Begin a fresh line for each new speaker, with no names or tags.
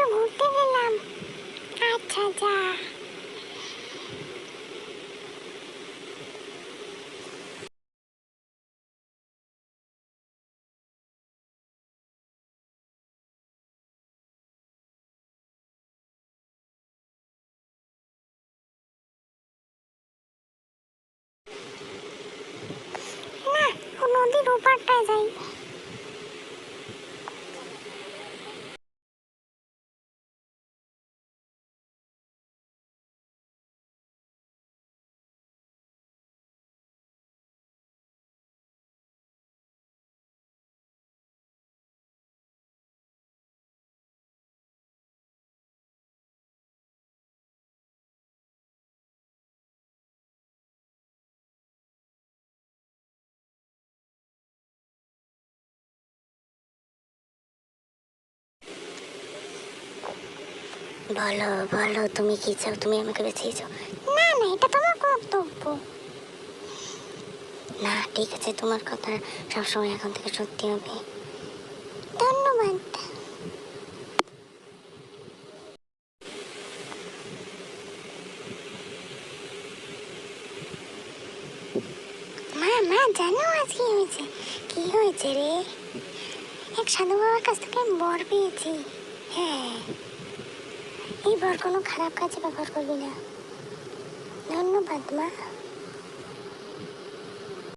একটু ঘুরতে গেলাম আচ্ছা যা। নদীর ওপারটায় যাই।
বলো বলো, তুমি কি চাও? তুমি আমাকে বেঁচেছো
না না, এটা তোমার কর্তব্য।
না, ঠিক আছে, তোমার কথা সবসময় এখন থেকে সত্যি হবে।
ধন্যবাদ। মা মা, জানো আজ কি হয়েছে
কি হয়েছে রে?
এক সাধু বাবার কাছ থেকে বর পেয়েছি।
হ্যাঁ।
এই কোনো খারাপ কাজে ব্যবহার করবি না। ধন্যবাদ মা।